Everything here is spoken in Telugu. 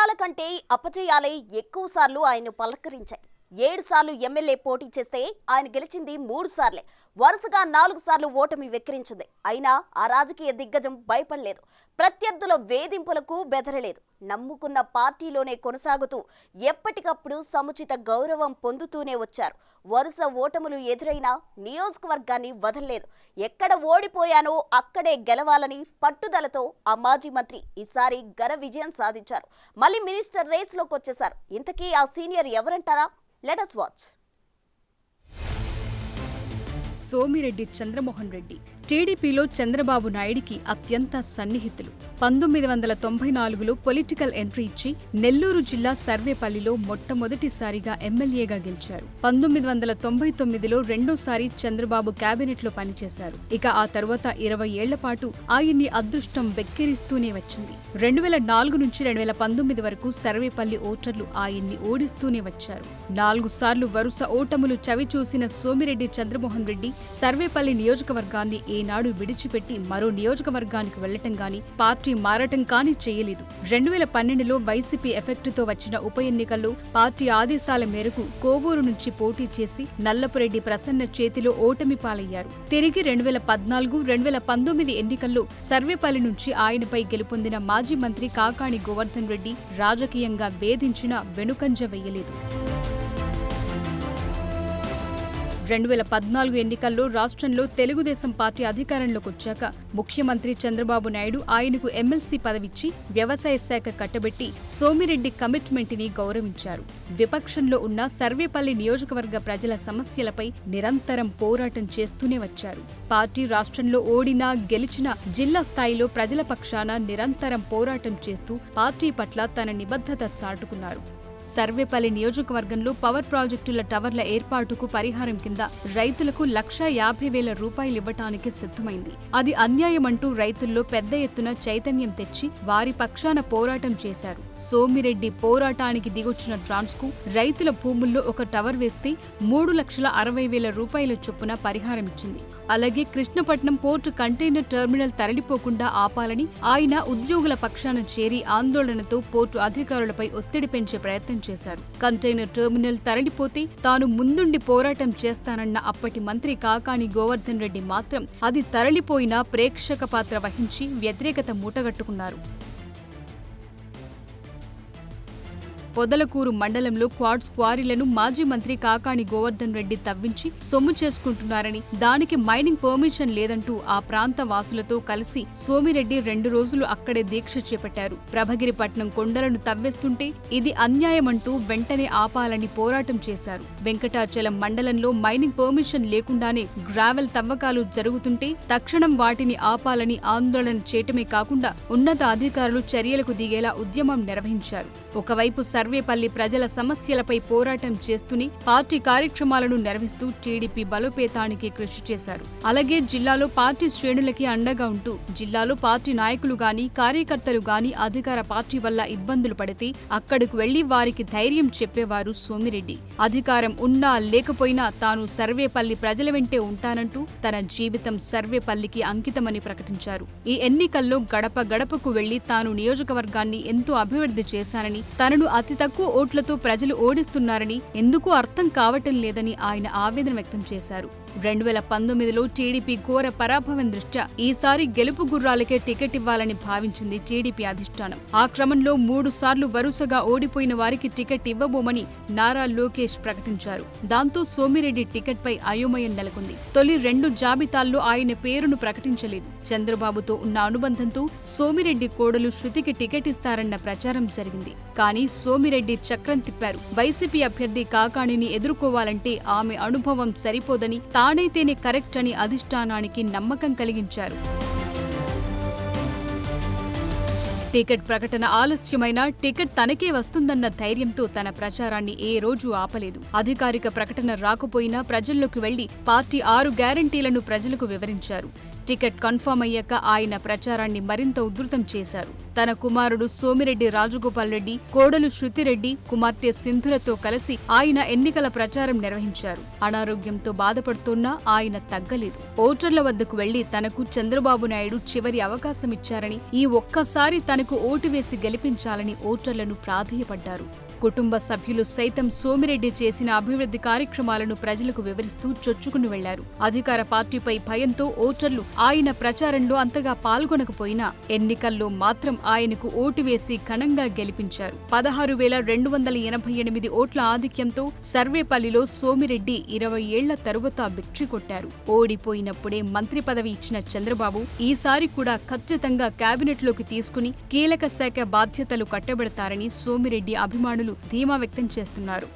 విజయాల కంటే అపజయాలే ఎక్కువ సార్లు ఆయన పలకరించాయి. ఏడు సార్లు ఎమ్మెల్యే పోటీ చేస్తే ఆయన గెలిచింది మూడు సార్లే. వరుసగా నాలుగు సార్లు ఓటమి వెక్కిరించింది. అయినా ఆ రాజకీయ దిగ్గజం భయపడలేదు. ప్రత్యర్థుల వేధింపులకు బెదరలేదు. నమ్ముకున్న పార్టీలోనే కొనసాగుతూ ఎప్పటికప్పుడు సముచిత గౌరవం పొందుతూనే వచ్చారు. వరుస ఓటములు ఎదురైనా నియోజకవర్గాన్ని వదలలేదు. ఎక్కడ ఓడిపోయానో అక్కడే గెలవాలని పట్టుదలతో ఆ మాజీ మంత్రి ఈసారి ఘన విజయం సాధించారు. మళ్ళీ మినిస్టర్ రేస్లోకి వచ్చేశారు. ఇంతకీ ఆ senior ఎవరంటారా? Let us watch Somireddy Chandramohan Reddy టీడీపీలో చంద్రబాబు నాయుడికి అత్యంత సన్నిహితులు. పంతొమ్మిది వందల తొంభై నాలుగులో పొలిటికల్ ఎంట్రీ ఇచ్చి నెల్లూరు జిల్లా సర్వేపల్లిలో మొట్టమొదటిసారిగా ఎమ్మెల్యేగా గెలిచారు. పంతొమ్మిది వందల తొంభై తొమ్మిదిలో రెండోసారి చంద్రబాబు కేబినెట్లో పనిచేశారు. ఇక ఆ తర్వాత ఇరవై ఏళ్ళ పాటు ఆయన్ని అదృష్టం వెక్కిరిస్తూనే వచ్చింది. రెండు వేల నాలుగు నుంచి రెండు వేల పంతొమ్మిది వరకు సర్వేపల్లి ఓటర్లు ఆయన్ని ఓడిస్తూనే వచ్చారు. నాలుగు సార్లు వరుస ఓటములు చవిచూసిన సోమిరెడ్డి చంద్రమోహన్ రెడ్డి సర్వేపల్లి నియోజకవర్గాన్ని ఏనాడు విడిచిపెట్టి మరో నియోజకవర్గానికి వెళ్ళటం గాని పార్టీ మారటం కానీ చేయలేదు. రెండు వేల పన్నెండులో వైసీపీ ఎఫెక్టుతో వచ్చిన ఉప ఎన్నికల్లో పార్టీ ఆదేశాల మేరకు కోవూరు నుంచి పోటీ చేసి నల్లపురెడ్డి ప్రసన్న చేతిలో ఓటమి పాలయ్యారు. తిరిగి రెండు వేల పద్నాలుగు రెండు వేల పంతొమ్మిది ఎన్నికల్లో సర్వేపల్లి నుంచి ఆయనపై గెలుపొందిన మాజీ మంత్రి కాకాణి గోవర్ధన్ రెడ్డి రాజకీయంగా వేధించిన వెనుకంజ వేయలేదు. రెండు వేల పద్నాలుగు ఎన్నికల్లో రాష్ట్రంలో తెలుగుదేశం పార్టీ అధికారంలోకి వచ్చాక ముఖ్యమంత్రి చంద్రబాబు నాయుడు ఆయనకు ఎమ్మెల్సీ పదవిచ్చి వ్యవసాయ శాఖ కట్టబెట్టి సోమిరెడ్డి కమిట్మెంట్ని గౌరవించారు. విపక్షంలో ఉన్న సర్వేపల్లి నియోజకవర్గ ప్రజల సమస్యలపై నిరంతరం పోరాటం చేస్తూనే వచ్చారు. పార్టీ రాష్ట్రంలో ఓడినా గెలిచినా జిల్లా స్థాయిలో ప్రజల పక్షాన నిరంతరం పోరాటం చేస్తూ పార్టీ పట్ల తన నిబద్ధత చాటుకున్నారు. సర్వేపల్లి నియోజకవర్గంలో పవర్ ప్రాజెక్టుల టవర్ల ఏర్పాటుకు పరిహారం కింద రైతులకు లక్ష యాభై వేల రూపాయలు ఇవ్వటానికి సిద్ధమైంది. అది అన్యాయమంటూ రైతుల్లో పెద్ద ఎత్తున చైతన్యం తెచ్చి వారి పక్షాన పోరాటం చేశారు. సోమిరెడ్డి పోరాటానికి దిగొచ్చిన ట్రాన్స్కు రైతుల భూముల్లో ఒక టవర్ వేస్తే మూడు లక్షల అరవై వేల రూపాయల చొప్పున పరిహారం ఇచ్చింది. అలాగే కృష్ణపట్నం పోర్టు కంటైనర్ టెర్మినల్ తరలిపోకుండా ఆపాలని ఆయన ఉద్యోగుల పక్షాన చేరి ఆందోళనతో పోర్టు అధికారులపై ఒత్తిడి పెంచే ప్రయత్నం చేశారు. కంటైనర్ టెర్మినల్ తరలిపోతే తాను ముందుండి పోరాటం చేస్తానన్న అప్పటి మంత్రి కాకాని గోవర్ధన్ రెడ్డి మాత్రం అది తరలిపోయినా ప్రేక్షక పాత్ర వహించి వ్యతిరేకత మూటగట్టుకున్నారు. పొదలకూరు మండలంలో క్వాడ్స్ క్వారీలను మాజీ మంత్రి కాకాణి గోవర్ధన్ రెడ్డి తవ్వించి సొమ్ము చేసుకుంటున్నారని దానికి మైనింగ్ పర్మిషన్ లేదంటూ ఆ ప్రాంత వాసులతో కలిసి సోమిరెడ్డి రెండు రోజులు అక్కడే దీక్ష చేపట్టారు. ప్రభగిరిపట్నం కొండలను తవ్వేస్తుంటే ఇది అన్యాయమంటూ వెంటనే ఆపాలని పోరాటం చేశారు. వెంకటాచలం మండలంలో మైనింగ్ పర్మిషన్ లేకుండానే గ్రావెల్ తవ్వకాలు జరుగుతుంటే తక్షణం వాటిని ఆపాలని ఆందోళన చేయటమే కాకుండా ఉన్నత అధికారులు చర్యలకు దిగేలా ఉద్యమం నిర్వహించారు. ఒకవైపు సర్వేపల్లి ప్రజల సమస్యలపై పోరాటం చేస్తూనే పార్టీ కార్యక్రమాలను నిర్వహిస్తూ టీడీపీ బలోపేతానికి కృషి చేశారు. అలాగే జిల్లాలో పార్టీ శ్రేణులకి అండగా ఉంటూ జిల్లాలో పార్టీ నాయకులు గాని కార్యకర్తలు గాని అధికార పార్టీ వల్ల ఇబ్బందులు పడితే అక్కడకు వెళ్ళి వారికి ధైర్యం చెప్పేవారు సోమిరెడ్డి. అధికారం ఉన్నా లేకపోయినా తాను సర్వేపల్లి ప్రజల వెంటే ఉంటానంటూ తన జీవితం సర్వేపల్లికి అంకితమని ప్రకటించారు. ఈ ఎన్నికల్లో గడప గడపకు వెళ్ళి తాను నియోజకవర్గాన్ని ఎంతో అభివృద్ధి చేశానని తనను అతి తక్కువ ఓట్లతో ప్రజలు ఓడిస్తున్నారని ఎందుకు అర్థం కావటం లేదని ఆయన ఆవేదన వ్యక్తం చేశారు. రెండు వేల పంతొమ్మిదిలో టీడీపీ ఘోర పరాభవం దృష్ట్యా ఈసారి గెలుపు గుర్రాలకే టికెట్ ఇవ్వాలని భావించింది టీడీపీ అధిష్టానం. ఆ క్రమంలో మూడు సార్లు వరుసగా ఓడిపోయిన వారికి టికెట్ ఇవ్వబోమని నారా లోకేష్ ప్రకటించారు. దాంతో సోమిరెడ్డి టికెట్ పై అయోమయం నెలకొంది. తొలి రెండు జాబితాల్లో ఆయన పేరును ప్రకటించలేదు. చంద్రబాబుతో ఉన్న అనుబంధంతో సోమిరెడ్డి కోడలు శృతికి టికెట్ ఇస్తారన్న ప్రచారం జరిగింది. కానీ సోమిరెడ్డి చక్రం తిప్పారు. వైసీపీ అభ్యర్థి కాకాణిని ఎదుర్కోవాలంటే ఆమె అనుభవం సరిపోదని తానైతేనే కరెక్ట్ అని అధిష్టానానికి నమ్మకం కలిగించారు. టికెట్ ప్రకటన ఆలస్యమైనా టికెట్ తనకే వస్తుందన్న ధైర్యంతో తన ప్రచారాన్ని ఏ రోజు ఆపలేదు. అధికారిక ప్రకటన రాకపోయినా ప్రజల్లోకి వెళ్ళి పార్టీ ఆరు గ్యారంటీలను ప్రజలకు వివరించారు. టికెట్ కన్ఫర్మ్ అయ్యాక ఆయన ప్రచారాన్ని మరింత ఉధృతం చేశారు. తన కుమారుడు సోమిరెడ్డి రాజగోపాల్ రెడ్డి కోడలు శృతిరెడ్డి కుమార్తె సింధులతో కలిసి ఆయన ఎన్నికల ప్రచారం నిర్వహించారు. అనారోగ్యంతో బాధపడుతున్నా ఆయన తగ్గలేదు. ఓటర్ల వద్దకు వెళ్ళి తనకు చంద్రబాబు నాయుడు చివరి అవకాశం ఇచ్చారని ఈ ఒక్కసారి తనకు ఓటు వేసి గెలిపించాలని ఓటర్లను ప్రాధేయపడ్డారు. కుటుంబ సభ్యులు సైతం సోమిరెడ్డి చేసిన అభివృద్ధి కార్యక్రమాలను ప్రజలకు వివరిస్తూ చొచ్చుకుని వెళ్ళారు. అధికార పార్టీపై భయంతో ఓటర్లు ఆయన ప్రచారంలో అంతగా పాల్గొనకపోయినా ఎన్నికల్లో మాత్రం ఆయనకు ఓటు వేసి ఘనంగా గెలిపించారు. పదహారు వేల రెండు వందల ఎనభై ఎనిమిది ఓట్ల ఆధిక్యంతో సర్వేపల్లిలో సోమిరెడ్డి ఇరవై ఏళ్ళ తరువాత బిక్షి కొట్టారు. ఓడిపోయినప్పుడే మంత్రి పదవి ఇచ్చిన చంద్రబాబు ఈసారి కూడా ఖచ్చితంగా కేబినెట్లోకి తీసుకుని కీలక శాఖ బాధ్యతలు కట్టబెడతారని సోమిరెడ్డి అభిమానులు ధీమా వ్యక్తం చేస్తున్నారు.